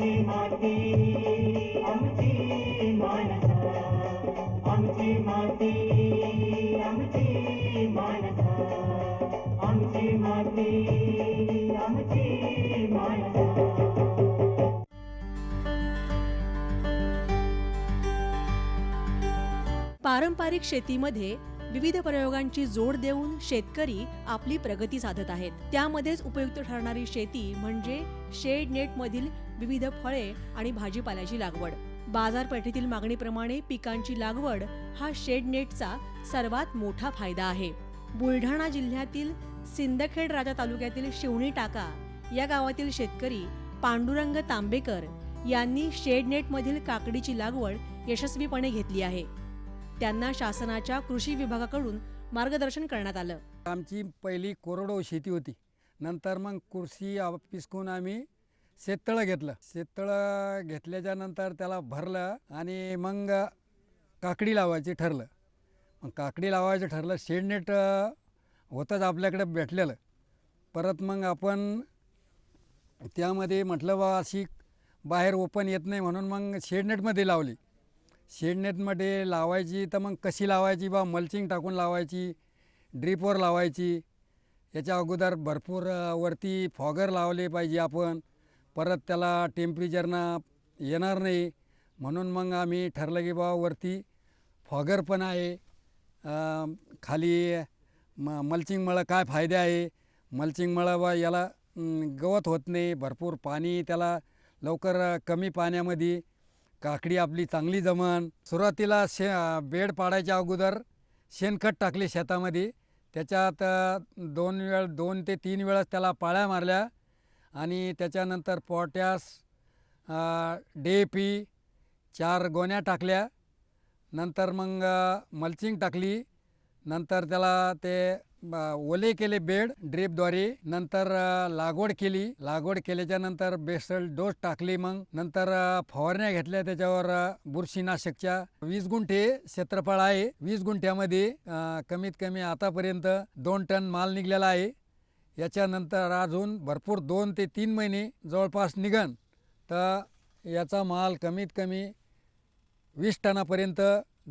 आमची माती आमची मानसा आमची माती आमची मानसा आमची माती आमची मानसा पारंपरिक शेतीमध्ये विविध प्रयोगांची जोड देऊन शेतकरी आपली प्रगती साधत आहेत. त्यामध्येच उपयुक्त ठरणारी शेती म्हणजे शेड नेट मधील विविध फळे आणि भाजीपाल्याची लागवड. बाजारपेठेतील मागणीप्रमाणे पिकांची लागवड हा शेड नेटचा सर्वात मोठा फायदा आहे. बुलढाणा जिल्ह्यातील सिंदखेड राजा तालुक्यातील शिवणी टाका या गावातील शेतकरी पांडुरंग तांबेकर यांनी शेडनेटमधील काकडीची लागवड यशस्वीपणे घेतली आहे. त्यांना शासनाच्या कृषी विभागाकडून मार्गदर्शन करण्यात आलं. आमची पहिली कोरडो शेती होती. नंतर मग कृषी ऑफिसकडून आम्ही शेततळं घेतलं. शेततळं घेतल्याच्या नंतर त्याला भरलं आणि मग काकडी लावायची ठरलं. मग काकडी लावायचं ठरलं शेडनेट होतंच आपल्याकडे भेटलेलं. परत मग आपण त्यामध्ये म्हटलं बा अशी बाहेर ओपन येत नाही म्हणून मग शेडनेटमध्ये लावली. शेडनेटमध्ये लावायची तर मग कशी लावायची बा? मल्चिंग टाकून लावायची ड्रीपवर लावायची. याच्या अगोदर भरपूर वरती फॉगर लावले पाहिजे आपण. परत त्याला टेम्परेचरनं येणार नाही. म्हणून मग आम्ही ठरलं की बा वरती फॉगर पण आहे. खाली म मल्चिंगमुळं काय फायदे आहे? मल्चिंगमुळं बा याला गवत होत नाही. भरपूर पाणी त्याला लवकर कमी पाण्यामध्ये. काकडी आपली चांगली जमन. सुरुवातीला शे बेड पाडायच्या अगोदर शेणखत टाकले शेतामध्ये. त्याच्यात दोन वेळ दोन ते तीन वेळा त्याला पाळ्या मारल्या. आणि त्याच्यानंतर पोटॅस डे पी चार गोण्या टाकल्या. नंतर मग मल्चिंग टाकली. नंतर त्याला ते ओले केले बेड ड्रीपद्वारे. नंतर लागवड केली. लागवड केल्याच्यानंतर बेसल डोस टाकली मग. नंतर फवारण्या घेतल्या त्याच्यावर बुरशीनाशकच्या. वीस गुंठे क्षेत्रफळ आहे. वीस गुंठ्यामध्ये कमीत कमी आतापर्यंत दोन टन माल निघलेला आहे. याच्यानंतर अजून भरपूर दोन ते तीन महिने जवळपास निघन. तर याचा माल कमीत कमी वीस टनापर्यंत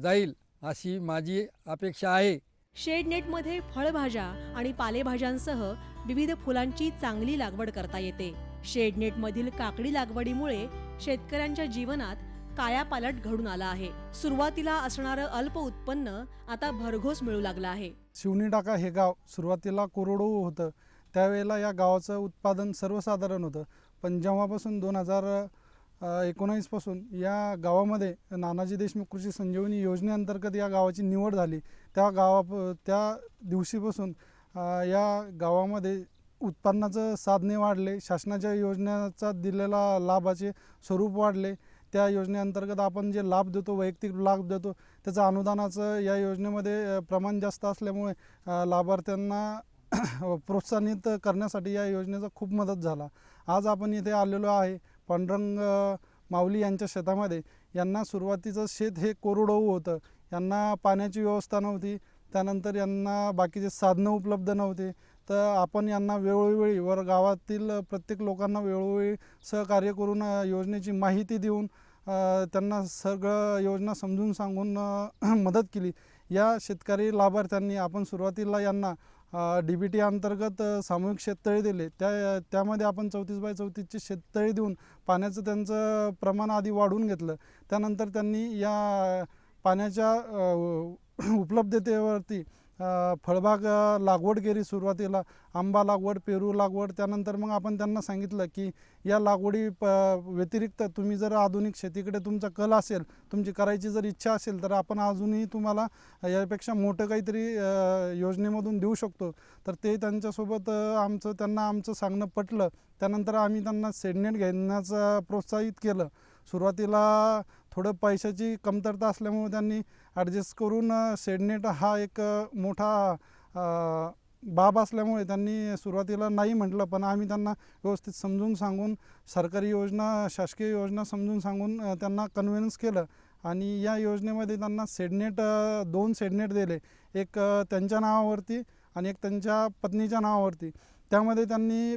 जाईल अशी माझी अपेक्षा आहे. शेड नेटमध्ये फळभाज्या आणि पालेभाज्यांसह विविध फुलांची चांगली लागवड करता येते. शेड नेटमधील काकडी लागवडीमुळे शेतकऱ्यांच्या जीवनात कायापालट घडून आला आहे. सुरुवातीला असणारं अल्प उत्पन्न आता भरघोस मिळू लागलं आहे. शिवणी टाका हे गाव सुरुवातीला कोरडो होतं. त्यावेळेला या गावाचं उत्पादन सर्वसाधारण होतं. पण जेव्हापासून दोन हजार एकोणावीसपासून या गावामध्ये नानाजी देशमुख कृषी संजीवनी योजनेअंतर्गत या गावाची निवड झाली त्या गावा त्या दिवशीपासून या गावामध्ये उत्पन्नाचं साधने वाढले शासनाच्या योजनेचा दिलेला लाभाचे स्वरूप वाढले. त्या योजनेअंतर्गत आपण जे लाभ देतो वैयक्तिक लाभ देतो त्याचं अनुदानाचं या योजनेमध्ये प्रमाण जास्त असल्यामुळे लाभार्थ्यांना प्रोत्साहित करण्यासाठी या योजनेचा खूप मदत झाला. आज आपण इथे आलेलो आहे पांडुरंग माऊली यांच्या शेतामध्ये. यांना सुरुवातीचं शेत हे कोरडवू होतं. यांना पाण्याची व्यवस्था नव्हती. त्यानंतर यांना बाकीचे साधनं उपलब्ध नव्हते. तर आपण यांना वेळोवेळी वर गावातील प्रत्येक लोकांना वेळोवेळी सहकार्य करून योजनेची माहिती देऊन त्यांना सगळं योजना समजून सांगून मदत केली. या शेतकरी लाभार्थ्यांनी आपण सुरुवातीला यांना डी बी टी अंतर्गत सामूहिक शेततळे दिले. त्या त्यामध्ये आपण चौतीस बाय चौतीसचे शेततळे देऊन पाण्याचं त्यांचं प्रमाण आधी वाढवून घेतलं. त्यानंतर त्यांनी या पाण्याच्या उपलब्धतेवरती फळबाग लागवड केली सुरुवातीला. आंबा लागवड पेरू लागवड त्यानंतर मग आपण त्यांना सांगितलं की या लागवडी प व्यतिरिक्त तुम्ही जर आधुनिक शेतीकडे तुमचा कल असेल तुमची करायची जर इच्छा असेल तर आपण अजूनही तुम्हाला यापेक्षा मोठं काहीतरी योजनेमधून देऊ शकतो. तर ते त्यांच्यासोबत आमचं त्यांना आमचं सांगणं पटलं. त्यानंतर आम्ही त्यांना सेडनेट घेण्याचं प्रोत्साहित केलं. सुरुवातीला थोडं पैशाची कमतरता असल्यामुळे त्यांनी ॲडजस्ट करून सेडनेट हा एक मोठा बाब असल्यामुळे त्यांनी सुरुवातीला नाही म्हटलं पण आम्ही त्यांना व्यवस्थित समजून सांगून सरकारी योजना शासकीय योजना समजून सांगून त्यांना कन्व्हिन्स केलं आणि या योजनेमध्ये त्यांना सेडनेट दोन सेडनेट दिले. एक त्यांच्या नावावरती आणि एक त्यांच्या पत्नीच्या नावावरती. त्यामध्ये त्यांनी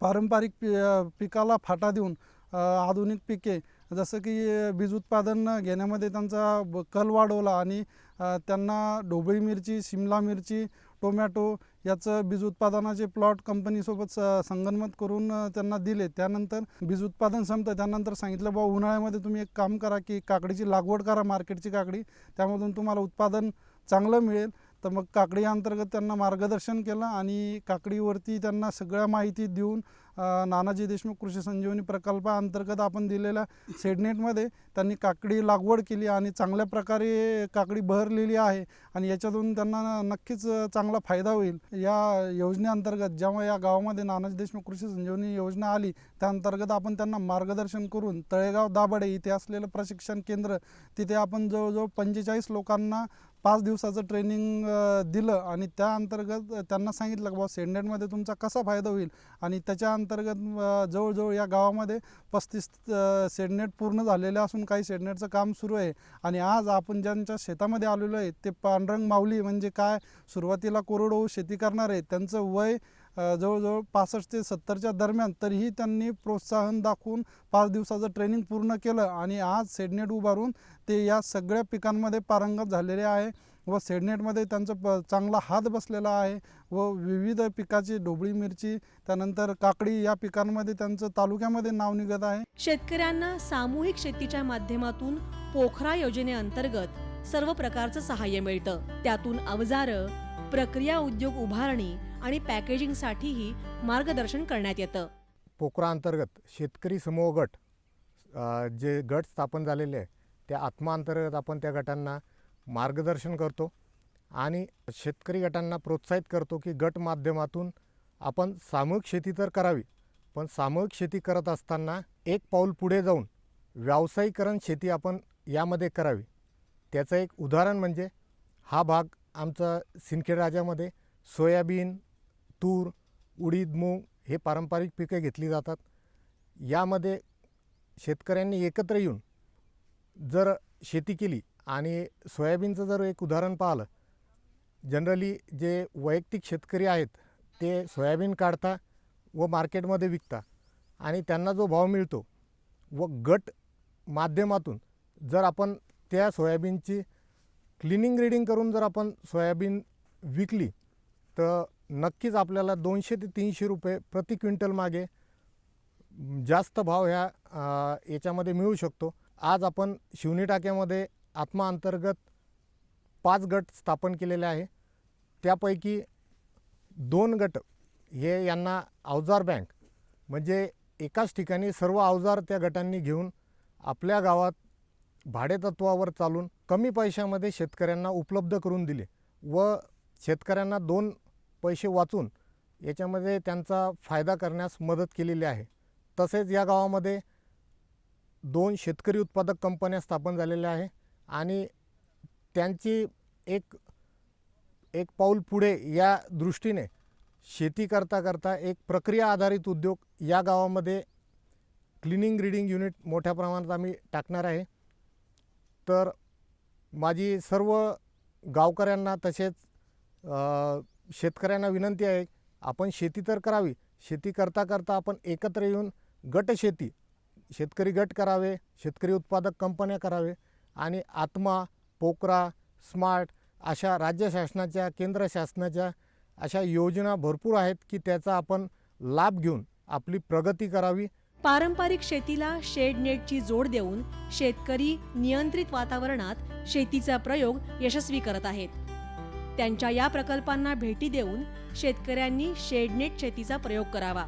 पारंपरिक पि पिकाला फाटा देऊन आधुनिक पिके जसं की बीज उत्पादन घेण्यामध्ये त्यांचा ब- कल वाढवला आणि त्यांना ढोबळी मिरची शिमला मिरची टोमॅटो याचं बीज उत्पादनाचे प्लॉट कंपनीसोबत स संगनमत करून त्यांना दिले. त्यानंतर बीज उत्पादन संपतं. त्यानंतर सांगितलं बा उन्हाळ्यामध्ये तुम्ही एक काम करा की काकडीची लागवड करा मार्केटची काकडी. त्यामधून तुम्हाला उत्पादन चांगलं मिळेल. तर मग काकडी अंतर्गत त्यांना मार्गदर्शन केलं आणि काकडीवरती त्यांना सगळ्या माहिती देऊन नानाजी देशमुख कृषी संजीवनी प्रकल्पाअंतर्गत आपण दिलेल्या सेडनेटमध्ये त्यांनी काकडी लागवड केली आणि चांगल्या प्रकारे काकडी बहरलेली आहे आणि याच्यातून त्यांना नक्कीच चांगला फायदा होईल. या योजनेअंतर्गत जेव्हा या गावामध्ये नानाजी देशमुख कृषी संजीवनी योजना आली त्या अंतर्गत आपण त्यांना मार्गदर्शन करून तळेगाव दाभाडे इथे असलेलं प्रशिक्षण केंद्र तिथे आपण जवळजवळ पंचेचाळीस लोकांना पाच दिवसाचं ट्रेनिंग दिलं आणि त्या अंतर्गत त्यांना सांगितलं की बाबा सेंडेटमध्ये तुमचा कसा फायदा होईल आणि त्याच्या अंतर्गत जवळजवळ या गावामध्ये पस्तीस सेडनेट पूर्ण झालेले असून काही सेडनेटचं काम सुरू आहे. आणि आज आपण ज्यांच्या शेतामध्ये आलेलो आहे ते पांडुरंग माऊली म्हणजे काय सुरुवातीला कोरडवाहू शेती करणार आहे त्यांचं वय जवळजवळ पासष्ट ते सत्तरच्या दरम्यान तरीही त्यांनी प्रोत्साहन दाखवून पाच दिवसाचं ट्रेनिंग पूर्ण केलं आणि आज सेडनेट उभारून ते या सगळ्या पिकांमध्ये पारंगत झालेले आहे व सेडनेटमध्ये त्यांचं प चांगला हात बसलेला आहे व विविध पिकाची ढोबळी मिरची त्यानंतर काकडी या पिकांमध्ये त्यांचं तालुक्यामध्ये नाव निघत आहे. शेतकऱ्यांना सामूहिक शेतीच्या माध्यमातून पोखरा योजनेअंतर्गत सर्व प्रकारचं सहाय्य मिळतं. त्यातून अवजारं प्रक्रिया उद्योग उभारणी आणि पॅकेजिंगसाठीही मार्गदर्शन करण्यात येतं. पोकरा अंतर्गत शेतकरी समूह गट जे गट स्थापन झालेले आहे त्या आत्मा अंतर्गत आपण त्या गटांना मार्गदर्शन करतो आणि शेतकरी गटांना प्रोत्साहित करतो की गट माध्यमातून आपण सामूहिक शेती तर करावी पण सामूहिक शेती करत असताना एक पाऊल पुढे जाऊन व्यावसायीकरण शेती आपण यामध्ये करावी. त्याचं एक उदाहरण म्हणजे हा भाग आमचं सिंदखेड राज्यामध्ये सोयाबीन तूर उडीद मूग हे पारंपरिक पिके घेतली जातात. यामध्ये शेतकऱ्यांनी एकत्र येऊन जर शेती केली आणि सोयाबीनचं जर एक उदाहरण पाहिलं जनरली जे वैयक्तिक शेतकरी आहेत ते सोयाबीन काढता व मार्केटमध्ये विकता आणि त्यांना जो भाव मिळतो व गट माध्यमातून जर आपण त्या सोयाबीनची क्लिनिंग ग्रेडिंग करून जर आपण सोयाबीन विकली तर नक्कीच आपल्याला दोनशे ते तीनशे रुपये प्रति क्विंटल मागे जास्त भाव ह्या याच्यामध्ये मिळू शकतो. आज आपण शिवणी टाक्यामध्ये आत्मा अंतर्गत पाच गट स्थापन केलेले आहे. त्यापैकी दोन गट हे यांना अवजार बँक म्हणजे एकाच ठिकाणी सर्व अवजार त्या गटांनी घेऊन आपल्या गावात भाडेतत्वावर चालून कमी पैशामध्ये शेतकऱ्यांना उपलब्ध करून दिले व शेतकऱ्यांना दोन पैसे वाचून याच्यामध्ये त्यांचा फायदा करण्यास मदत केलेली आहे. तसेच या गावामध्ये दोन शेतकरी उत्पादक कंपन्या स्थापन झालेल्या आहे आणि त्यांची एक एक पाऊल पुढे या दृष्टीने शेती करता करता एक प्रक्रिया आधारित उद्योग या गावामध्ये क्लिनिंग रीडिंग युनिट मोठ्या प्रमाणात आम्ही टाकणार आहे. तर माझी सर्व गावकऱ्यांना तसेच शेतकऱ्यांना विनंती आहे आपण शेती तर करावी शेती करता करता आपण एकत्र येऊन गट शेती शेतकरी गट करावे शेतकरी उत्पादक कंपन्या करावे आणि आत्मा पोकरा स्मार्ट अशा राज्य शासनाच्या केंद्र शासनाच्या अशा योजना भरपूर आहेत की त्याचा आपण लाभ घेऊन आपली प्रगती करावी. पारंपरिक शेतीला शेड नेटची जोड देऊन शेतकरी नियंत्रित वातावरणात शेतीचा प्रयोग यशस्वी करत आहेत. त्यांच्या या प्रकल्पांना भेटी देऊन शेतकऱ्यांनी शेडनेट शेतीचा प्रयोग करावा.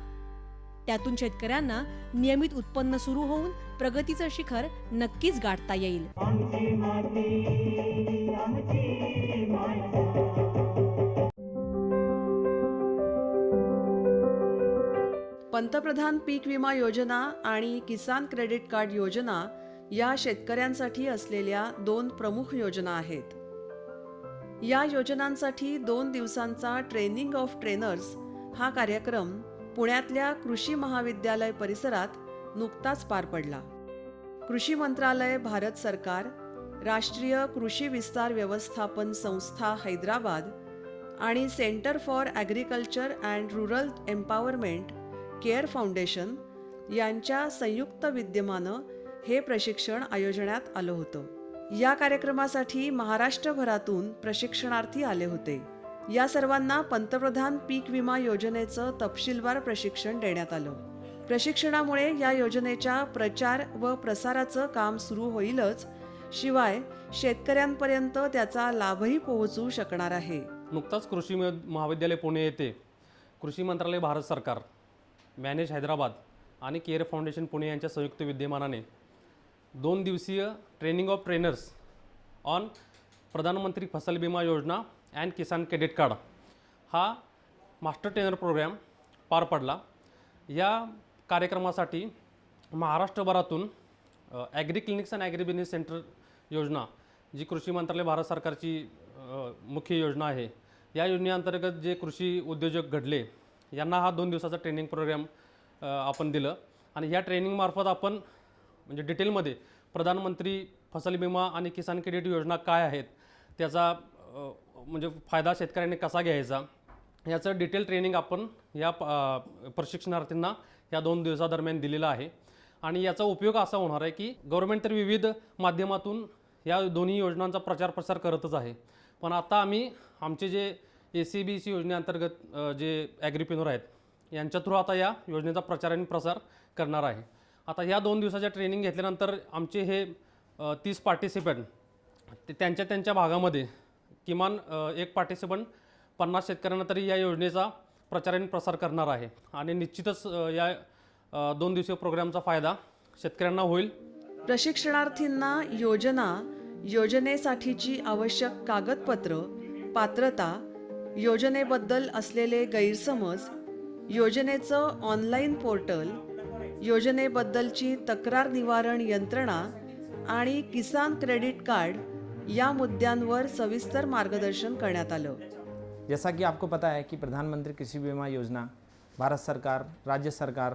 त्यातून शेतकऱ्यांना नियमित उत्पन्न सुरू होऊन प्रगतीचं शिखर नक्कीच गाठता येईल. पंतप्रधान पीक विमा योजना आणि किसान क्रेडिट कार्ड योजना या शेतकऱ्यांसाठी असलेल्या दोन प्रमुख योजना आहेत. या योजनांसाठी दोन दिवसांचा ट्रेनिंग ऑफ ट्रेनर्स हा कार्यक्रम पुण्यातल्या कृषी महाविद्यालय परिसरात नुकताच पार पडला. कृषी मंत्रालय भारत सरकार राष्ट्रीय कृषी विस्तार व्यवस्थापन संस्था हैदराबाद आणि centre for agriculture and rural empowerment care foundation यांच्या संयुक्त विद्यमानं हे प्रशिक्षण आयोजण्यात आलं होतं. या कार्यक्रमासाठी महाराष्ट्रभरातून प्रशिक्षणार्थी आले होते. या सर्वांना पंतप्रधान पीक विमा योजनेचं तपशीलवार प्रशिक्षण देण्यात आलं. प्रशिक्षणामुळे या योजनेच्या प्रचार व प्रसाराचं काम सुरू होईलच शिवाय शेतकऱ्यांपर्यंत त्याचा लाभही पोहोचू शकणार आहे. नुकताच कृषी म- महाविद्यालय पुणे येथे कृषी मंत्रालय भारत सरकार मॅनेज हैदराबाद आणि केअर फाउंडेशन पुणे यांच्या संयुक्त विद्यमानाने दोन दिवसीय training of trainers on Pradhanmantri Fasal Bima Yojana and Kisan credit card हा मास्टर ट्रेनर प्रोग्रॅम पार पडला. या कार्यक्रमासाठी महाराष्ट्रभरातून agri clinics and agri business centre Yojana जी कृषी मंत्रालय भारत सरकारची मुख्य योजना आहे या योजनेअंतर्गत जे कृषी उद्योजक घडले यांना हा दोन दिवसाचा ट्रेनिंग प्रोग्राम आपण दिलं. आणि ह्या ट्रेनिंगमार्फत आपण म्हणजे डिटेलमध्ये प्रधानमंत्री फसल विमा आणि किसान क्रेडिट योजना काय आहेत त्याचा म्हणजे फायदा शेतकऱ्यांनी कसा घ्यायचा याचं डिटेल ट्रेनिंग आपण या प- प्रशिक्षणार्थींना या दोन दिवसादरम्यान दिलेलं आहे. आणि याचा उपयोग असा होणार आहे की गव्हर्मेंट तर विविध माध्यमातून या दोन्ही योजनांचा प्रचार प्रसार करतच आहे. पण आता आम्ही आमचे जे ए सी बी सी योजनेअंतर्गत जे ॲग्रिप्युनर आहेत यांच्या थ्रू आता या योजनेचा प्रचार आणि प्रसार करणार आहे. आता या दोन दिवसाच्या ट्रेनिंग घेतल्यानंतर आमचे हे तीस पार्टिसिपंट ते त्यांच्या त्यांच्या भागामध्ये किमान एक पार्टिसिपंट पन्नास शेतकऱ्यांना तरी या योजनेचा प्रचार आणि प्रसार करणार आहे. आणि निश्चितच या दोन दिवसीय प्रोग्रामचा फायदा शेतकऱ्यांना होईल. प्रशिक्षणार्थींना योजना योजनेसाठीची आवश्यक कागदपत्र पात्रता योजनेबद्दल असलेले गैरसमज योजनेचं ऑनलाईन पोर्टल योजनेबद्दलची तक्रार निवारण यंत्रणा आणि किसान क्रेडिट कार्ड या मुद्द्यांवर सविस्तर मार्गदर्शन करण्यात आलं. जैसा कि आपको पता है कि प्रधानमंत्री कृषी बीमा योजना भारत सरकार राज्य सरकार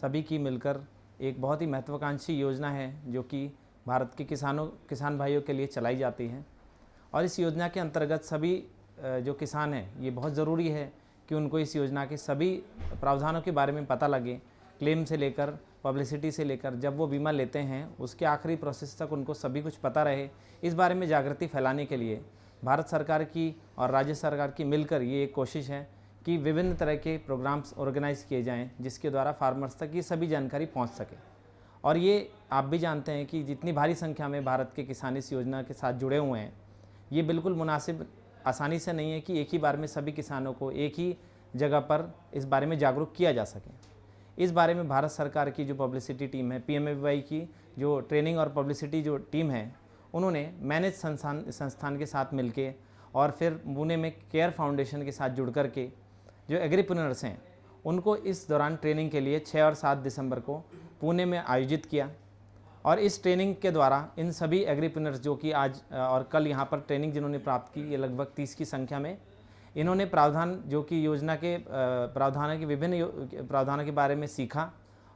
सभी की मिलकर एक बहुत ही महत्वाकांक्षी योजना है जो कि भारत के किसानों किसान भाइयों के लिए चलाई जाती है। और इस योजना के अंतर्गत सभी जो किसान हैं, ये बहुत ज़रूरी है कि उनको इस योजना के सभी प्रावधानों के बारे में पता लगे, क्लेम से लेकर, पब्लिसिटी से लेकर, जब वो बीमा लेते हैं, उसके आखिरी प्रोसेस तक उनको सभी कुछ पता रहे, इस बारे में जागृति फैलाने के लिए। भारत सरकार की और राज्य सरकार की मिलकर ये एक कोशिश है कि विभिन्न तरह के प्रोग्राम्स ऑर्गेनाइज किए जाएँ, जिसके द्वारा फार्मर्स तक ये सभी जानकारी पहुँच सके। और ये आप भी जानते हैं कि जितनी भारी संख्या में भारत के किसान इस योजना के साथ जुड़े हुए हैं, ये बिल्कुल मुनासिब आसानी से नहीं है कि एक ही बार में सभी किसानों को एक ही जगह पर इस बारे में जागरूक किया जा सके। इस बारे में भारत सरकार की जो पब्लिसिटी टीम है पी की जो ट्रेनिंग और पब्लिसिटी जो टीम है, उन्होंने मैनेज संस्थान संस्थान के साथ मिलके और फिर पुणे में केयर फाउंडेशन के साथ जुड़ कर के जो एग्रीप्रेन्योर्स हैं, उनको इस दौरान ट्रेनिंग के लिए 6 और 7 दिसंबर को पुणे में आयोजित किया। और इस ट्रेनिंग के द्वारा इन सभी एग्रीप्रेन्योर्स जो कि आज और कल यहाँ पर ट्रेनिंग जिन्होंने प्राप्त की, ये लगभग 30 की संख्या में, इन्होंने प्रावधान जो कि योजना के प्रावधानों के विभिन्न प्रावधानों के बारे में सीखा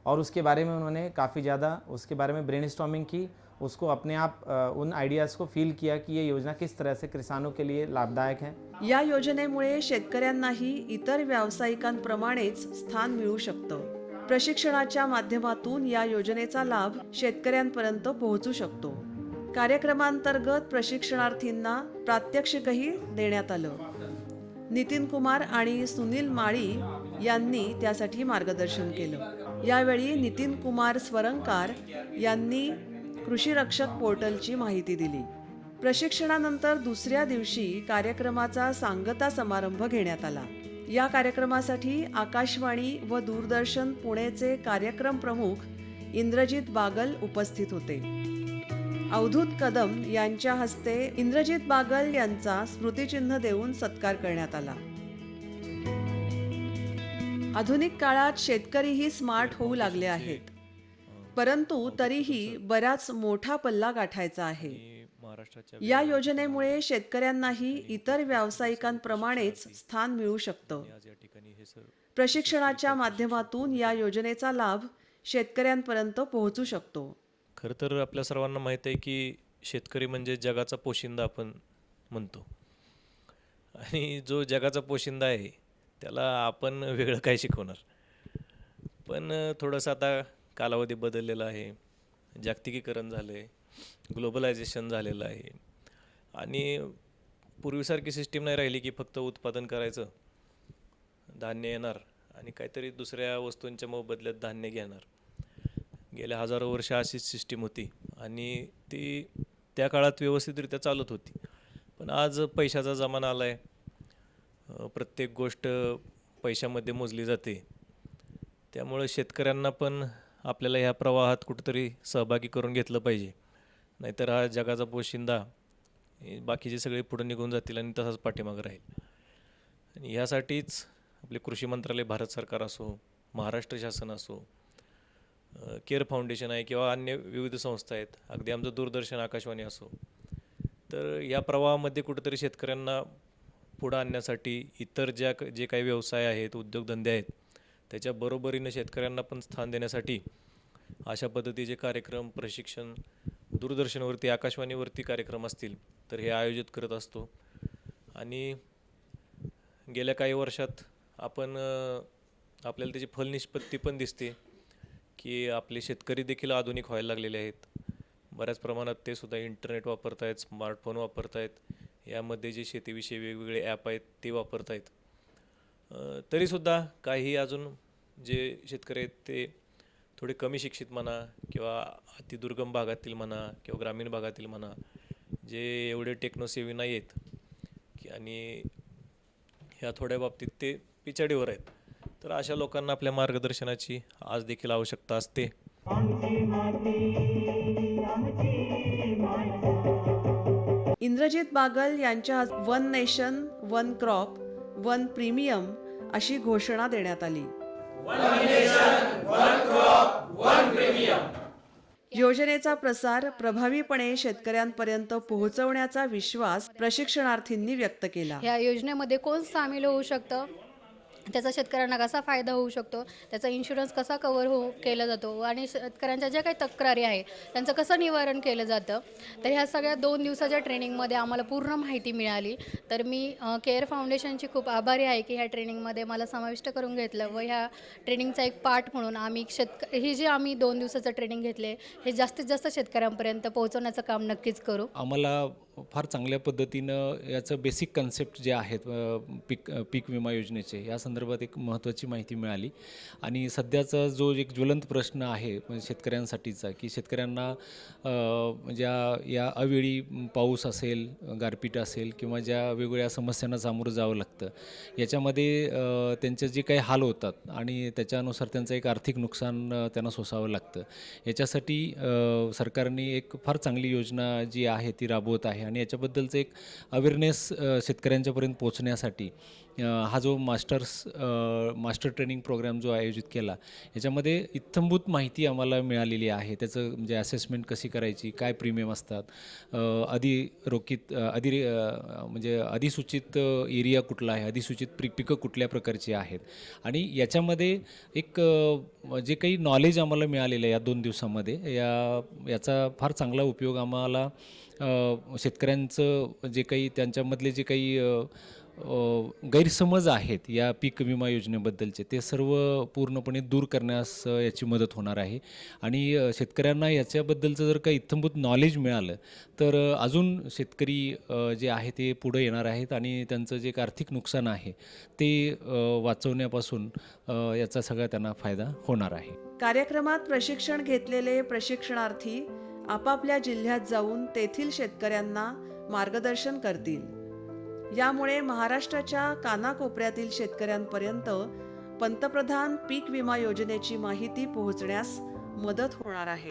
और उसके बारे में उन्होंने काफ़ी ज़्यादा, उसके बारे में ब्रेन की, उसको अपने आप उन आइडियाज़ को फील किया कि ये योजना किस तरह से किसानों के लिए लाभदायक है। या योजनेमुळे शेतकऱ्यांनाही इतर व्यावसायिकांप्रमाणेच स्थान मिळू शकतं. प्रशिक्षणाच्या माध्यमातून या योजनेचा लाभ शेतकऱ्यांपर्यंत पोहोचू शकतो. कार्यक्रमांतर्गत प्रशिक्षणार्थींना प्रात्यक्षिकही देण्यात आलं. नितीन कुमार आणि सुनील माळी यांनी त्यासाठी मार्गदर्शन केलं. यावेळी नितीन कुमार स्वरंकार यांनी कृषी रक्षक पोर्टलची माहिती दिली. प्रशिक्षणानंतर दुसऱ्या दिवशी कार्यक्रमाचा सांगता समारंभ घेण्यात आला. या कार्यक्रमासाठी आकाशवाणी व दूरदर्शन पुणेचे कार्यक्रम प्रमुख इंद्रजित बागल उपस्थित होते. अवधूत कदम यांच्या हस्ते इंद्रजित बागल यांचा स्मृतिचिन्ह देऊन सत्कार करण्यात आला. आधुनिक काळात शेतकरीही स्मार्ट होऊ लागले आहेत. परंतु तरीही बराच मोठा पल्ला गाठायचा आहे. या योजनेमुळे शेतकऱ्यांनाही इतर व्यावसायिकांप्रमाणेच स्थान मिळू शकतं. प्रशिक्षणाच्या माध्यमातून या योजनेचा लाभ शेतकऱ्यांपर्यंत पोहोचू शकतो. खरं तर आपल्या सर्वांना माहीत आहे की शेतकरी म्हणजे जगाचा पोशिंदा आपण म्हणतो. आणि जो जगाचा पोशिंदा आहे त्याला आपण वेगळं काय शिकवणार? पण थोडंसं आता कालावधी बदललेला आहे जागतिकीकरण झालं आहे ग्लोबलायझेशन झालेलं आहे. आणि पूर्वीसारखी सिस्टीम नाही राहिली की फक्त उत्पादन करायचं धान्य येणार आणि काहीतरी दुसऱ्या वस्तूंच्या मोबदल्यात धान्य घेणार. गेल्या हजारो वर्ष अशीच सिस्टीम होती आणि ती त्या काळात व्यवस्थितरित्या चालत होती. पण आज पैशाचा जमाना आला आहे प्रत्येक गोष्ट पैशामध्ये मोजली जाते. त्यामुळं शेतकऱ्यांना पण आपल्याला ह्या प्रवाहात कुठंतरी सहभागी करून घेतलं पाहिजे. नाहीतर हा जगाचा पोशिंदा बाकीचे सगळे पुढे निघून जातील आणि तसाच पाठीमागं राहील. आणि ह्यासाठीच आपले कृषी मंत्रालय भारत सरकार असो महाराष्ट्र शासन असो केअर फाउंडेशन आहे किंवा अन्य विविध संस्था आहेत अगदी आमचं दूरदर्शन आकाशवाणी असो तर या प्रवाहामध्ये कुठेतरी शेतकऱ्यांना पुढं आणण्यासाठी इतर ज्या जे काही व्यवसाय आहेत उद्योगधंदे आहेत त्याच्या बरोबरीनं शेतकऱ्यांना पण स्थान देण्यासाठी अशा पद्धतीचे कार्यक्रम प्रशिक्षण दूरदर्शनवरती आकाशवाणीवरती कार्यक्रम असतील तर हे आयोजित करत असतो. आणि गेल्या काही वर्षात आपण आपल्याला त्याची फलनिष्पत्ती पण दिसते की आपले शेतकरी देखील आधुनिक व्हायला लागलेले आहेत. बऱ्याच प्रमाणात ते सुद्धा इंटरनेट वापरत आहेत स्मार्टफोन वापरत आहेत यामध्ये जे शेतीविषयी वेगवेगळे ॲप आहेत ते वापरत आहेत तरीसुद्धा काही अजून जे शेतकरी आहेत ते थोडे कमी शिक्षित म्हणा किंवा अतिदुर्गम भागातील म्हणा किंवा ग्रामीण भागातील म्हणा जे एवढे टेक्नोसेवी नाही आहेत की आणि ह्या थोड्या बाबतीत ते पिछाडीवर आहेत. तर अशा लोकांना आपल्या मार्गदर्शनाची आज देखील आवश्यकता असते. इंद्रजित बागल यांच्या one nation one crop one premium अशी घोषणा देण्यात आली. योजनेचा प्रसार प्रभावीपणे शेतकऱ्यांपर्यंत पोहोचवण्याचा विश्वास प्रशिक्षणार्थींनी व्यक्त केला. या योजनेमध्ये कोण सामील होऊ शकतं? त्याचा शेतकऱ्यांना कसा फायदा होऊ शकतो? त्याचा इन्शुरन्स कसा कवर होऊ केला जातो? आणि शेतकऱ्यांच्या ज्या काही तक्रारी आहे त्यांचं कसं निवारण केलं जातं? तर ह्या सगळ्या दोन दिवसाच्या ट्रेनिंगमध्ये आम्हाला पूर्ण माहिती मिळाली. तर मी केअर फाउंडेशनची खूप आभारी आहे की ह्या ट्रेनिंगमध्ये मला समाविष्ट करून घेतलं व ह्या ट्रेनिंगचा एक पार्ट म्हणून आम्ही शेतक ही जी आम्ही दोन दिवसाचं ट्रेनिंग घेतले हे जास्तीत जास्त शेतकऱ्यांपर्यंत पोहोचवण्याचं काम नक्कीच करू. आम्हाला फार चांगल्या पद्धतीनं याचं बेसिक कन्सेप्ट जे आहेत पीक पीक विमा योजनेचे या संदर्भात एक महत्त्वाची माहिती मिळाली. आणि सध्याचा जो एक ज्वलंत प्रश्न आहे शेतकऱ्यांसाठीचा की शेतकऱ्यांना ज्या म्हणजे या अवेळी पाऊस असेल गारपीट असेल किंवा ज्या वेगवेगळ्या समस्यांना सामोरं जावं लागतं याच्यामध्ये त्यांचे जे काही हाल होतात आणि त्याच्यानुसार त्यांचं एक आर्थिक नुकसान त्यांना सोसावं लागतं. याच्यासाठी सरकारने एक फार चांगली योजना जी आहे ती राबवत आहे आणि याच्याबद्दलचं एक अवेअरनेस शेतकऱ्यांच्यापर्यंत पोचण्यासाठी हा जो मास्टर्स मास्टर ट्रेनिंग प्रोग्राम जो आयोजित केला याच्यामध्ये इत्थंभूत माहिती आम्हाला मिळालेली आहे. त्याचं म्हणजे असेसमेंट कशी करायची काय प्रीमियम असतात अ, अधिरोखित अधि म्हणजे अधिसूचित एरिया कुठला आहे अधिसूचित प्री पिकं कुठल्या प्रकारची आहेत. आणि याच्यामध्ये एक जे काही नॉलेज आम्हाला मिळालेलं आहे या दोन दिवसामध्ये या याचा फार चांगला उपयोग आम्हाला शेतकऱ्यांचं जे काही त्यांच्यामधले जे काही गैरसमज आहेत या पीक विमा योजनेबद्दलचे ते सर्व पूर्णपणे दूर करण्यास याची मदत होणार आहे. आणि शेतकऱ्यांना याच्याबद्दलचं जर काही इत्थंभूत नॉलेज मिळालं तर अजून शेतकरी जे आहे ते पुढं येणार आहेत आणि त्यांचं जे एक आर्थिक नुकसान आहे ते वाचवण्यापासून याचा सगळा त्यांना फायदा होणार आहे. कार्यक्रमात प्रशिक्षण घेतलेले प्रशिक्षणार्थी आपापल्या जिल्ह्यात जाऊन तेथील शेतकऱ्यांना मार्गदर्शन करतील. यामुळे महाराष्ट्राच्या कानाकोपऱ्यातील शेतकऱ्यांपर्यंत पंतप्रधान पीक विमा योजनेची माहिती पोहोचण्यास मदत होणार आहे.